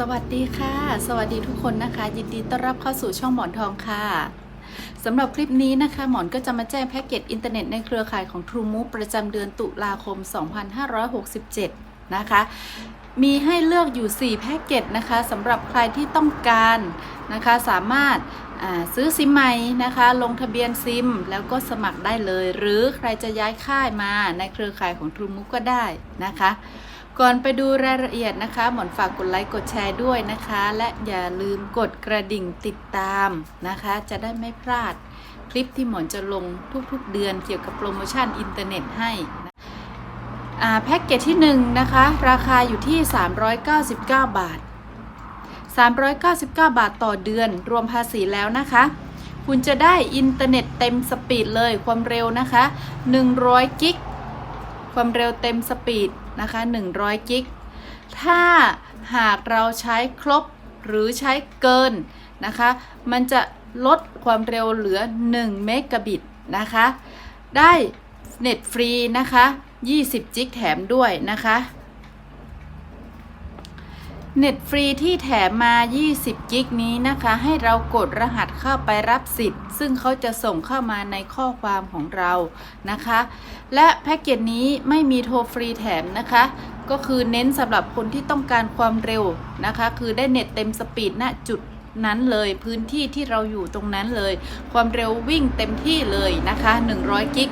สวัสดีค่ะ สวัสดีทุกคนนะคะ ยินดีต้อนรับเข้าสู่ช่องหมอนทองค่ะสำหรับคลิปนี้นะคะ หมอนก็จะมาแจ้งแพ็กเกจอินเทอร์เน็ตในเครือข่ายของ TrueMove ประจำเดือนตุลาคม 2567 นะคะ มีให้เลือกอยู่ 4 แพ็กเกจนะคะสำหรับใครที่ต้องการนะคะ สามารถซื้อซิมใหม่นะคะ ลงทะเบียนซิม แล้วก็สมัครได้เลย หรือใครจะย้ายค่ายมาในเครือข่ายของ TrueMove ก็ได้นะคะ ก่อนไปดูรายละเอียดนะคะ หมอนฝากกดไลค์กดแชร์ด้วยนะคะ และอย่าลืมกดกระดิ่งติดตามนะคะ จะได้ไม่พลาดคลิปที่หมอนจะลงทุกๆเดือนเกี่ยวกับโปรโมชั่นอินเทอร์เน็ตให้นะแพ็กเกจที่1นะคะ ราคาอยู่ที่ 399 บาท 399 บาทต่อเดือน รวมภาษีแล้วนะคะ คุณจะได้อินเทอร์เน็ตเต็มสปีดเลยความเร็วนะคะ 100 กิก ความเร็วเต็มสปีดนะคะ100 กิก ถ้าหากเราใช้ครบหรือใช้เกินนะคะ มันจะลดความเร็วเหลือ 1 เมกะบิตนะคะ ได้เน็ตฟรีนะคะ 20 จิกแถมด้วยนะคะ เน็ตฟรีที่แถมมา 20 กิกนี้นะคะ ให้เรากดรหัสเข้าไปรับสิทธิ์ ซึ่งเขาจะส่งเข้ามาในข้อความของเรานะคะ และแพ็กเกจนี้ไม่มีโทรฟรีแถมนะคะ ก็คือเน้นสำหรับคนที่ต้องการความเร็วนะคะ คือได้เน็ตเต็มสปีดณจุดนั้นเลยพื้นที่ที่เราอยู่ตรงนั้นเลย ความเร็ววิ่งเต็มที่เลยนะคะ 100 กิก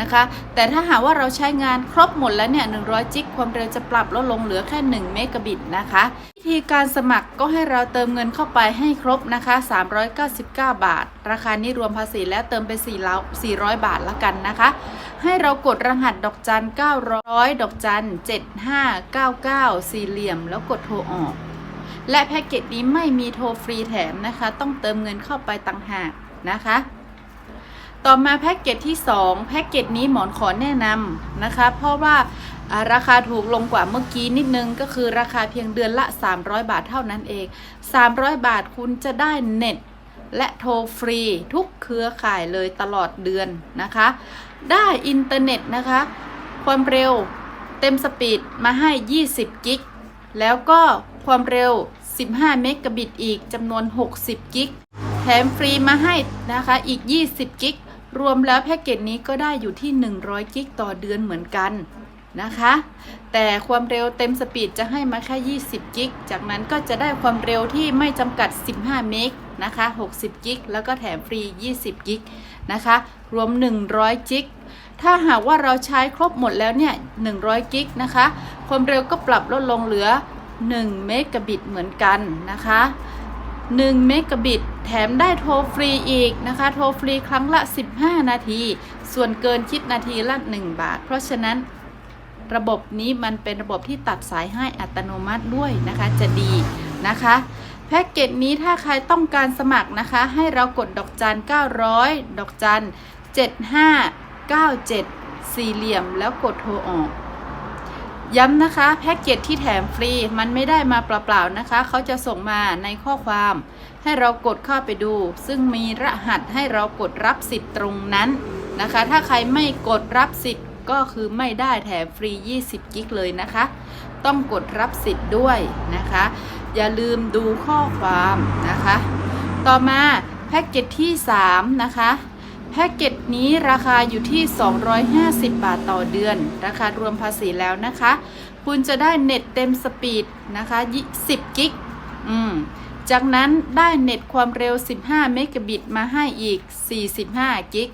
นะคะ แต่ถ้าหากว่าเราใช้งานครบหมดแล้วเนี่ย 100 จิก ความเร็วจะปรับลดลงเหลือแค่ 1 เมกะบิตนะคะ วิธีการสมัครก็ให้เราเติมเงินเข้าไปให้ครบนะคะ 399 บาท ราคานี้รวมภาษีแล้วเติมไป4แล้ว400 บาทละกันนะคะ ให้เรากดรหัสดอกจัน 900 ดอกจัน 7599 สี่เหลี่ยม แล้วกดโทรออก และแพ็กเกจนี้ไม่มีโทรฟรีแถมนะคะ ต้องเติมเงินเข้าไปต่างหากนะคะ ต่อมาแพ็กเกจที่ 2 แพ็กเกจนี้หมอนขอแนะนำนะคะ เพราะว่าอ่าราคาถูกลงกว่าเมื่อกี้นิดนึงก็คือราคาเพียงเดือนละ 300 บาทเท่านั้นเอง 300 บาทคุณจะได้เน็ตและโทรฟรีทุกเครือข่ายเลยตลอดเดือนนะคะ ได้อินเทอร์เน็ตนะคะ ความเร็วเต็มสปีดมาให้ 20 กิก แล้วก็ความเร็ว 15 เมกะบิตอีกจำนวน 60 กิก แถมฟรีมาให้นะคะอีก 20 กิก รวมแล้วแพ็กเกจนี้ก็ได้อยู่ที่ 100 กิกต่อเดือนเหมือนกันนะคะ แต่ความเร็วเต็มสปีดจะให้มาแค่ 20 กิก จากนั้นก็จะได้ความเร็วที่ไม่จำกัด 15 เมกนะคะ 60 กิก แล้วก็แถมฟรี 20 กิกนะคะ รวม 100 กิก ถ้าหากว่าเราใช้ครบหมดแล้วเนี่ย 100 กิกนะคะ ความเร็วก็ปรับลดลงเหลือ 1 เมกะบิตเหมือนกันนะคะ 1 เมกะบิต แถมได้โทรฟรีอีกนะคะ โทรฟรีครั้งละ 15 นาที ส่วนเกินคิดนาทีละ 1 บาท เพราะฉะนั้นระบบนี้มันเป็นระบบที่ตัดสายให้อัตโนมัติด้วยนะคะ จะดีนะคะแพ็กเกจนี้ถ้าใครต้องการสมัครนะคะ ให้เรากดดอกจัน 900 ดอกจัน 7597 สี่เหลี่ยมแล้วกดโทรออก ย้ำนะคะแพ็กเกจที่แถมฟรีมันไม่ได้มาเปล่าๆนะคะ เขาจะส่งมาในข้อความ ให้เรากดเข้าไปดู ซึ่งมีรหัสให้เรากดรับสิทธิ์ตรงนั้นนะคะ ถ้าใครไม่กดรับสิทธิ์ก็คือไม่ได้แถมฟรี 20 กิกเลยนะคะ ต้องกดรับสิทธิ์ด้วยนะคะ อย่าลืมดูข้อความนะคะ ต่อมาแพ็กเกจที่ 3 นะคะ แพ็กเกจนี้ราคาอยู่ที่ 250 บาทต่อเดือน ราคารวมภาษีแล้วนะคะ คุณจะได้เน็ตเต็มสปีดนะคะ10กิกอืมจากนั้นได้เน็ตความเร็ว 15 เมกะบิตมาให้อีก 45 กิก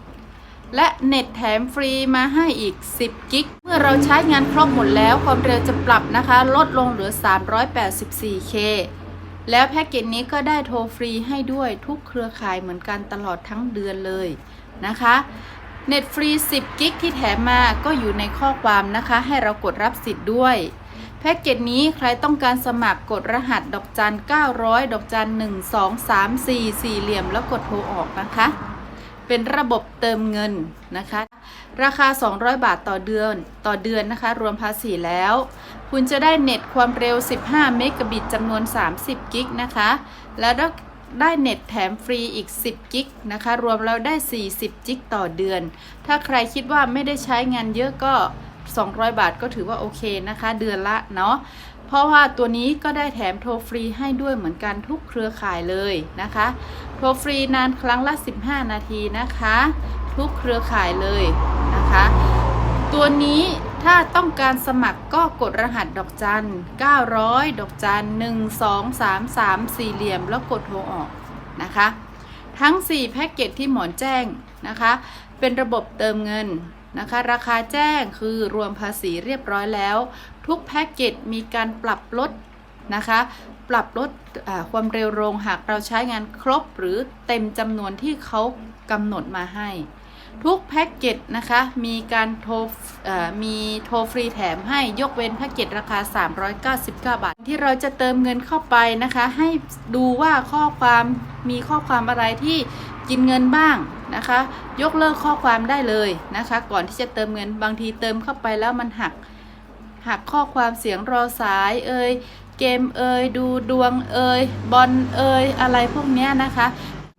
และเน็ตแถมฟรีมาให้อีก 10 กิก เมื่อเราใช้งานครบหมดแล้วความเร็วจะปรับนะคะ ลดลงเหลือ 384K แล้วแพ็กเกจนี้ก็ได้โทรฟรีให้ด้วยทุกเครือข่ายเหมือนกันตลอดทั้งเดือนเลยนะคะเน็ตฟรี 10 กิกที่แถมมาก็อยู่ในข้อความนะคะ ให้เรากดรับสิทธิ์ด้วย แพ็กเกจนี้ใครต้องการสมัครกดรหัสดอกจัน 900 ดอกจัน 1 2 3 4 สี่เหลี่ยมแล้วกดโทรออกนะคะ เป็นระบบเติมเงินนะคะ ราคา 200 บาทต่อเดือน ต่อเดือนนะคะ รวมภาษีแล้ว คุณจะได้เน็ตความเร็ว 15 เมกะบิตจำนวน 30 กิกนะคะ แล้วได้เน็ตแถมฟรีอีก 10 กิกนะคะ รวมแล้วได้ 40 กิกต่อเดือน ถ้าใครคิดว่าไม่ได้ใช้งานเยอะก็ 200 บาทก็ถือว่าโอเคนะคะ เดือนละเนาะเพราะว่าตัวนี้ก็ได้แถมโทรฟรีให้ด้วยเหมือนกันทุกเครือข่ายเลยนะคะ โทรฟรีนานครั้งละ 15 นาทีนะคะ ทุกเครือข่ายเลย นะคะ ตัวนี้ถ้าต้องการสมัครก็กดรหัสดอกจัน 900 ดอกจัน 1 2 3 3 สี่เหลี่ยม แล้วกดโทรออกนะคะ ทั้ง 4 แพ็กเกจที่หมอนแจ้งนะคะ เป็นระบบเติมเงินนะคะ ราคาแจ้งคือรวมภาษีเรียบร้อยแล้ว ทุกแพ็กเกจมีการปรับลดนะคะ ปรับลดความเร็วลงหากเราใช้งานครบหรือเต็มจำนวนที่เขากำหนดมาให้ ทุกแพ็กเกจนะคะ มีการโทรมีโทรฟรีแถมให้ยกเว้นแพ็กเกจราคา 399 บาท ที่เราจะเติมเงินเข้าไปนะคะ ให้ดูว่าข้อความมีข้อความอะไรที่กินเงินบ้างนะคะ ยกเลิกข้อความได้เลยนะคะ ก่อนที่จะเติมเงินบางทีเติมเข้าไปแล้วมันหักหักข้อความเสียงรอสายเอ่ยเกมเอ่ยดูดวงเอ่ยบอลเอ่ยอะไรพวกนี้นะคะ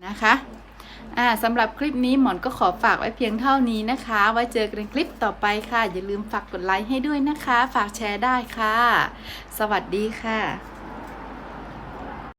นะคะ อ่าสำหรับคลิปนี้หมอนก็ขอฝากไว้เพียงเท่านี้นะคะ ไว้เจอกันคลิปต่อไปค่ะ อย่าลืมฝากกดไลค์ให้ด้วยนะคะ ฝากแชร์ได้ค่ะ สวัสดีค่ะ